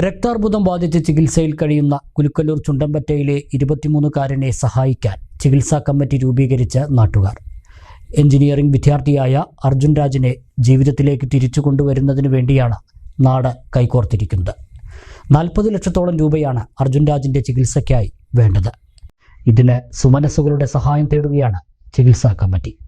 രക്താർബുദം ബാധിച്ച് ചികിത്സയിൽ കഴിയുന്ന കുലുക്കല്ലൂർ ചുണ്ടമ്പറ്റയിലെ ഇരുപത്തിമൂന്നുകാരനെ സഹായിക്കാൻ ചികിത്സാ കമ്മിറ്റി രൂപീകരിച്ച നാട്ടുകാർ. എഞ്ചിനീയറിംഗ് വിദ്യാർത്ഥിയായ അർജുൻ രാജിനെ ജീവിതത്തിലേക്ക് തിരിച്ചു കൊണ്ടുവരുന്നതിന് വേണ്ടിയാണ് നാട് കൈകോർത്തിരിക്കുന്നത്. നാൽപ്പത് ലക്ഷത്തോളം രൂപയാണ് അർജുൻ രാജിന്റെ ചികിത്സയ്ക്കായി വേണ്ടത്. ഇതിന് സുമനസ്സുകളുടെ സഹായം തേടുകയാണ് ചികിത്സാ കമ്മിറ്റി.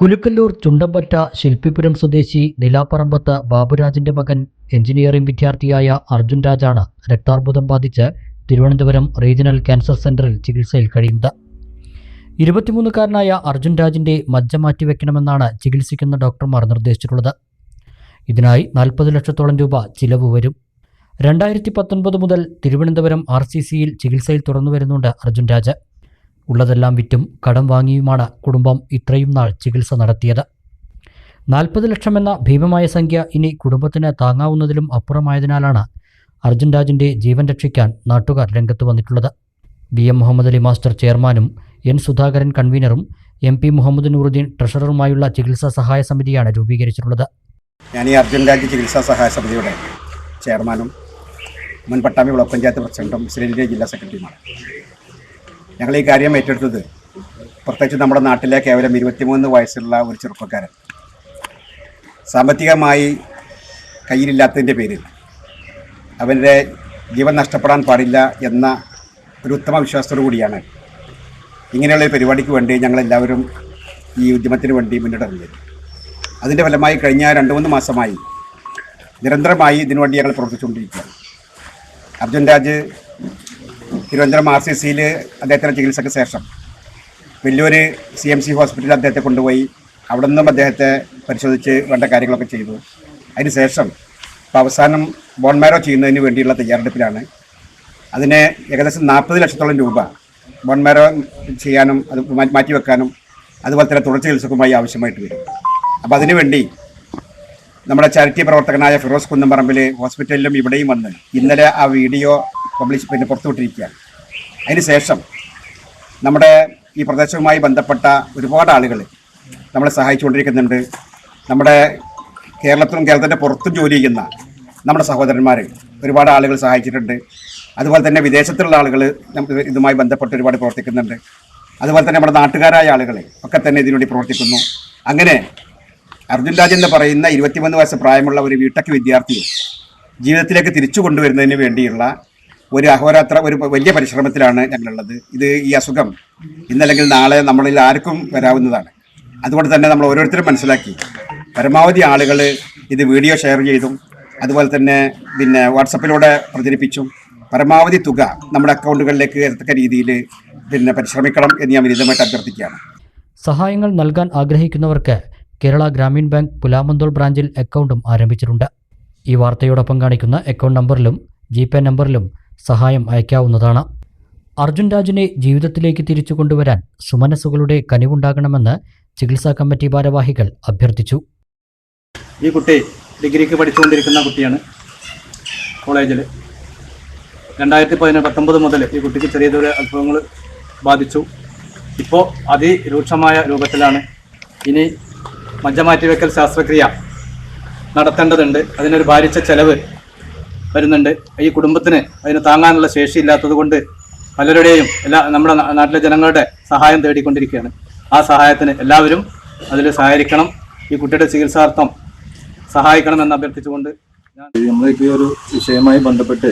കുലുക്കല്ലൂർ ചുണ്ടമ്പറ്റ ശില്പിപുരം സ്വദേശി നിലാപ്പറമ്പത്ത് ബാബുരാജിന്റെ മകൻ എഞ്ചിനീയറിംഗ് വിദ്യാർത്ഥിയായ അർജുൻ രാജാണ് രക്താർബുദം ബാധിച്ച് തിരുവനന്തപുരം റീജിയണൽ ക്യാൻസർ സെന്ററിൽ ചികിത്സയിൽ കഴിയുന്നത്. ഇരുപത്തിമൂന്നുകാരനായ അർജുൻ രാജിന്റെ മജ്ജ മാറ്റിവെക്കണമെന്നാണ് ചികിത്സിക്കുന്ന ഡോക്ടർമാർ നിർദ്ദേശിച്ചിട്ടുള്ളത്. ഇതിനായി നാൽപ്പത് ലക്ഷത്തോളം രൂപ ചിലവ് വരും. രണ്ടായിരത്തി പത്തൊൻപത് മുതൽ തിരുവനന്തപുരം ആർ സി സിയിൽ ചികിത്സയിൽ തുടർന്നു വരുന്നുണ്ട് അർജുൻ രാജ്. ഉള്ളതെല്ലാം വിറ്റും കടം വാങ്ങിയുമാണ് കുടുംബം ഇത്രയും നാൾ ചികിത്സ നടത്തിയത്. നാൽപ്പത് ലക്ഷം എന്ന ഭീമമായ സംഖ്യ ഇനി കുടുംബത്തിന് താങ്ങാവുന്നതിലും അപ്പുറമായതിനാലാണ് അർജുൻ രാജിന്റെ ജീവൻ രക്ഷിക്കാൻ നാട്ടുകാർ രംഗത്ത് വന്നിട്ടുള്ളത്. B M Muhammad Ali master ചെയർമാനും എൻ സുധാകരൻ കൺവീനറും എം പി മുഹമ്മദ് നൂറുദ്ദീൻ ട്രഷററുമായുള്ള ചികിത്സാ സഹായ സമിതിയാണ് രൂപീകരിച്ചിട്ടുള്ളത്. ഞാൻ ഈ അർജുൻ രാജ് ചികിത്സാ സഹായ സമിതിയുടെ ചെയർമാനും മുൻ പട്ടാമ്പി ബ്ലോക്ക് പഞ്ചായത്ത് പ്രസിഡന്റും ശ്രീലങ്ക ജില്ലാ സെക്രട്ടറിയുമാണ്. ഞങ്ങൾ ഈ കാര്യം ഏറ്റെടുത്തത് പ്രത്യേകിച്ച് നമ്മുടെ നാട്ടിലെ കേവലം ഇരുപത്തിമൂന്ന് വയസ്സുള്ള ഒരു ചെറുപ്പക്കാരൻ. സാമ്പത്തികമായി കയ്യിലില്ലാത്തതിന്റെ പേരിൽ അവന്റെ ജീവൻ നഷ്ടപ്പെടാൻ പാടില്ല എന്ന ഒരു ഉത്തമ വിശ്വാസത്തോടു കൂടിയാണ് ഇങ്ങനെയുള്ള ഒരു പരിപാടിക്ക് വേണ്ടി ഞങ്ങളെല്ലാവരും ഈ ഉദ്യമത്തിന് വേണ്ടി മുന്നിട്ടിറങ്ങിയത്. അതിന്റെ ഫലമായി കഴിഞ്ഞ രണ്ട് മൂന്ന് മാസമായി നിരന്തരമായി ഇതിനുവേണ്ടി ഞങ്ങൾ പ്രവർത്തിച്ചുകൊണ്ടിരിക്കുകയാണ്. അർജുൻ രാജ് തിരുവനന്തപുരം ആർ സി സിയിൽ അദ്ദേഹത്തിന്റെ ചികിത്സയ്ക്ക് ശേഷം വലിയൊരു സി എം സി ഹോസ്പിറ്റലിൽ അദ്ദേഹത്തെ കൊണ്ടുപോയി. അവിടെ നിന്നും അദ്ദേഹത്തെ പരിശോധിച്ച് വേണ്ട കാര്യങ്ങളൊക്കെ ചെയ്തു. അതിനുശേഷം ഇപ്പോൾ അവസാനം ബോൺമാരോ ചെയ്യുന്നതിന് വേണ്ടിയുള്ള തയ്യാറെടുപ്പിലാണ്. അതിന് ഏകദേശം നാൽപ്പത് ലക്ഷത്തോളം രൂപ ബോൺമാരോ ചെയ്യാനും അത് മാറ്റി വെക്കാനും അതുപോലെ തന്നെ തുടർ ചികിത്സക്കുമായി ആവശ്യമായിട്ട് വരും. അപ്പോൾ അതിനുവേണ്ടി നമ്മുടെ ചാരിറ്റി പ്രവർത്തകനായ ഫിറോസ് കുന്നംപറമ്പിൽ ഹോസ്പിറ്റലിലും ഇവിടെയും വന്ന് ഇന്നലെ ആ വീഡിയോ പബ്ലിഷ് പിന്നെ പുറത്തുവിട്ടിരിക്കുകയാണ് അതിന് ശേഷം നമ്മുടെ ഈ പ്രദേശവുമായി ബന്ധപ്പെട്ട ഒരുപാട് ആളുകൾ നമ്മളെ സഹായിച്ചുകൊണ്ടിരിക്കുന്നുണ്ട്. നമ്മുടെ കേരളത്തിലും കേരളത്തിന്റെ പുറത്തും ജോലി ചെയ്യുന്ന നമ്മുടെ സഹോദരന്മാർ ഒരുപാട് ആളുകൾ സഹായിച്ചിട്ടുണ്ട്. അതുപോലെ തന്നെ വിദേശത്തുള്ള ആളുകൾ ഇതുമായി ബന്ധപ്പെട്ട് ഒരുപാട് പ്രവർത്തിക്കുന്നുണ്ട്. അതുപോലെ തന്നെ നമ്മുടെ നാട്ടുകാരായ ആളുകൾ ഒക്കെ തന്നെ ഇതിനുവേണ്ടി പ്രവർത്തിക്കുന്നു. അങ്ങനെ അർജുൻ രാജ് എന്ന് പറയുന്ന ഇരുപത്തിമൂന്ന് വയസ്സ് പ്രായമുള്ള ഒരു വീട്ടക്ക് വിദ്യാർത്ഥിയെ ജീവിതത്തിലേക്ക് തിരിച്ചു കൊണ്ടുവരുന്നതിന് വേണ്ടിയുള്ള ഒരു അഹോരാത്ര ഒരു വലിയ പരിശ്രമത്തിലാണ് ഞങ്ങളുള്ളത്. ഇത് ഈ അസുഖം ഇന്നല്ലെങ്കിൽ നാളെ നമ്മളിൽ ആർക്കും വരാവുന്നതാണ്. അതുകൊണ്ട് തന്നെ നമ്മൾ ഓരോരുത്തരും മനസ്സിലാക്കി. പരമാവധി ആളുകൾ ഇത് വീഡിയോ ഷെയർ ചെയ്തും അതുപോലെ തന്നെ പിന്നെ വാട്സപ്പിലൂടെ പ്രചരിപ്പിച്ചും പരമാവധി തുക നമ്മുടെ അക്കൗണ്ടുകളിലേക്ക് എത്തക്ക രീതിയിൽ പിന്നെ പരിശ്രമിക്കണം എന്ന് ഞാൻ വിനിതമായിട്ട് അഭ്യർത്ഥിക്കുകയാണ്. സഹായങ്ങൾ നൽകാൻ ആഗ്രഹിക്കുന്നവർക്ക് കേരള ഗ്രാമീൺ ബാങ്ക് പുലാമന്തോൾ ബ്രാഞ്ചിൽ അക്കൗണ്ടും ആരംഭിച്ചിട്ടുണ്ട്. ഈ വാർത്തയോടൊപ്പം കാണിക്കുന്ന അക്കൗണ്ട് നമ്പറിലും ജി നമ്പറിലും സഹായം അയക്കാവുന്നതാണ്. അർജുൻ രാജിനെ ജീവിതത്തിലേക്ക് തിരിച്ചു കൊണ്ടുവരാൻ സുമനസ്സുകളുടെ കനിവുണ്ടാകണമെന്ന് ചികിത്സാ കമ്മിറ്റി ഭാരവാഹികൾ അഭ്യർത്ഥിച്ചു. ഈ കുട്ടി ഡിഗ്രിക്ക് പഠിച്ചുകൊണ്ടിരിക്കുന്ന കുട്ടിയാണ് കോളേജിൽ രണ്ടായിരത്തി പതിനെട്ട് പത്തൊമ്പത് മുതൽ ഈ കുട്ടിക്ക് ചെറിയ ചെറിയ അത്ഭുതങ്ങൾ ബാധിച്ചു. ഇപ്പോൾ അതിരൂക്ഷമായ രൂപത്തിലാണ്. ഇനി മജ്ജമാറ്റിവെക്കൽ ശാസ്ത്രക്രിയ നടത്തേണ്ടതുണ്ട്. അതിനൊരു ഭാരിച്ച ചെലവ് വരുന്നുണ്ട്. ഈ കുടുംബത്തിന് അതിന് താങ്ങാനുള്ള ശേഷിയില്ലാത്തത് കൊണ്ട് പലരുടെയും എല്ലാ നമ്മുടെ നാട്ടിലെ ജനങ്ങളുടെ സഹായം തേടിക്കൊണ്ടിരിക്കുകയാണ്. ആ സഹായത്തിന് എല്ലാവരും അതിൽ സഹകരിക്കണം. ഈ കുട്ടിയുടെ ചികിത്സാർത്ഥം സഹായിക്കണം എന്ന് അഭ്യർത്ഥിച്ചുകൊണ്ട് നമ്മളിപ്പോൾ ഈ ഒരു വിഷയവുമായി ബന്ധപ്പെട്ട്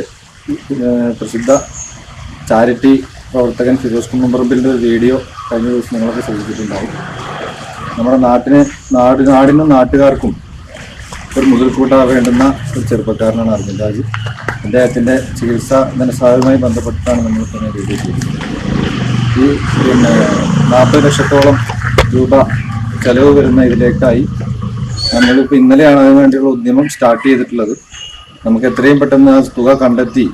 പ്രസിദ്ധ ചാരിറ്റി പ്രവർത്തകൻ ഫിറോസ് കുന്നുംപറമ്പിന്റെ ഒരു വീഡിയോ കഴിഞ്ഞ ദിവസം നിങ്ങളൊക്കെ ശ്രദ്ധിച്ചിട്ടുണ്ടാവും. നമ്മുടെ നാട്ടിന് നാട് നാടിനും നാട്ടുകാർക്കും ഒരു മുതൽക്കൂട്ടാവേണ്ടുന്ന ഒരു ചെറുപ്പക്കാരനാണ് അർജുൻരാജ് അദ്ദേഹത്തിന്റെ ചികിത്സ ധനസഹായവുമായി ബന്ധപ്പെട്ടാണ് നമ്മൾ തന്നെ വീഡിയോ ചെയ്തിരിക്കുന്നത്. ഈ പിന്നെ നാൽപ്പത് ലക്ഷത്തോളം രൂപ ചെലവ് വരുന്ന ഇതിലേക്കായി നമ്മളിപ്പോൾ ഇന്നലെയാണ് അതിനു വേണ്ടിയുള്ള ഉദ്യമം സ്റ്റാർട്ട് ചെയ്തിട്ടുള്ളത്. നമുക്ക് എത്രയും പെട്ടെന്ന് ആ തുക കണ്ടെത്തി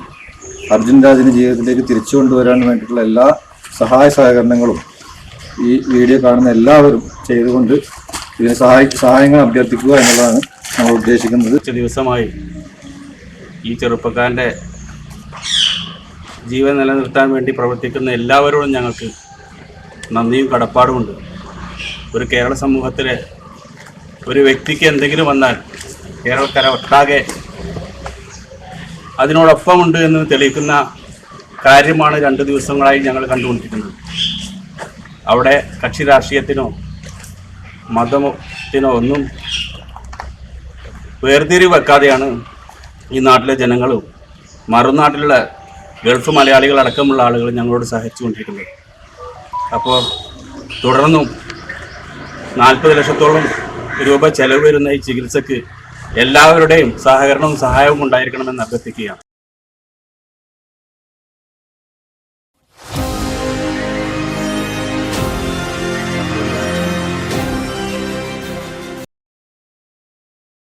അർജുൻ രാജിന് ജീവിതത്തിലേക്ക് തിരിച്ചു കൊണ്ടുവരാൻ വേണ്ടിയിട്ടുള്ള എല്ലാ സഹായ സഹകരണങ്ങളും ഈ വീഡിയോ കാണുന്ന എല്ലാവരും ചെയ്തുകൊണ്ട് ഇതിന് സഹായ സഹായങ്ങൾ അഭ്യർത്ഥിക്കുക എന്നുള്ളതാണ് നമ്മൾ ഉദ്ദേശിക്കുന്നത്. കുറച്ച് ദിവസമായി ഈ ചെറുപ്പക്കാരന്റെ ജീവൻ നിലനിർത്താൻ വേണ്ടി പ്രവർത്തിക്കുന്ന എല്ലാവരോടും ഞങ്ങൾക്ക് നന്ദിയും കടപ്പാടുമുണ്ട്. ഒരു കേരള സമൂഹത്തിലെ ഒരു വ്യക്തിക്ക് എന്തെങ്കിലും വന്നാൽ കേരളക്കര ഒട്ടാകെ അതിനോടൊപ്പമുണ്ട് എന്ന് തെളിയിക്കുന്ന കാര്യമാണ് രണ്ട് ദിവസങ്ങളായി ഞങ്ങൾ കണ്ടുകൊണ്ടിരിക്കുന്നത്. അവിടെ കക്ഷി രാഷ്ട്രീയത്തിനോ മതത്തിനോ ഒന്നും വേർതിരിവ് വെക്കാതെയാണ് ഈ നാട്ടിലെ ജനങ്ങളും മറുനാട്ടിലുള്ള ഗൾഫ് മലയാളികൾ അടക്കമുള്ള ആളുകൾ ഞങ്ങളോട് സഹകരിച്ചുകൊണ്ടിരിക്കുന്നത്. അപ്പോൾ തുടർന്നും നാൽപ്പത് ലക്ഷത്തോളം രൂപ ചെലവ് വരുന്ന ഈ ചികിത്സയ്ക്ക് എല്ലാവരുടെയും സഹകരണവും സഹായവും ഉണ്ടായിരിക്കണമെന്ന് അഭ്യർത്ഥിക്കുകയാണ്.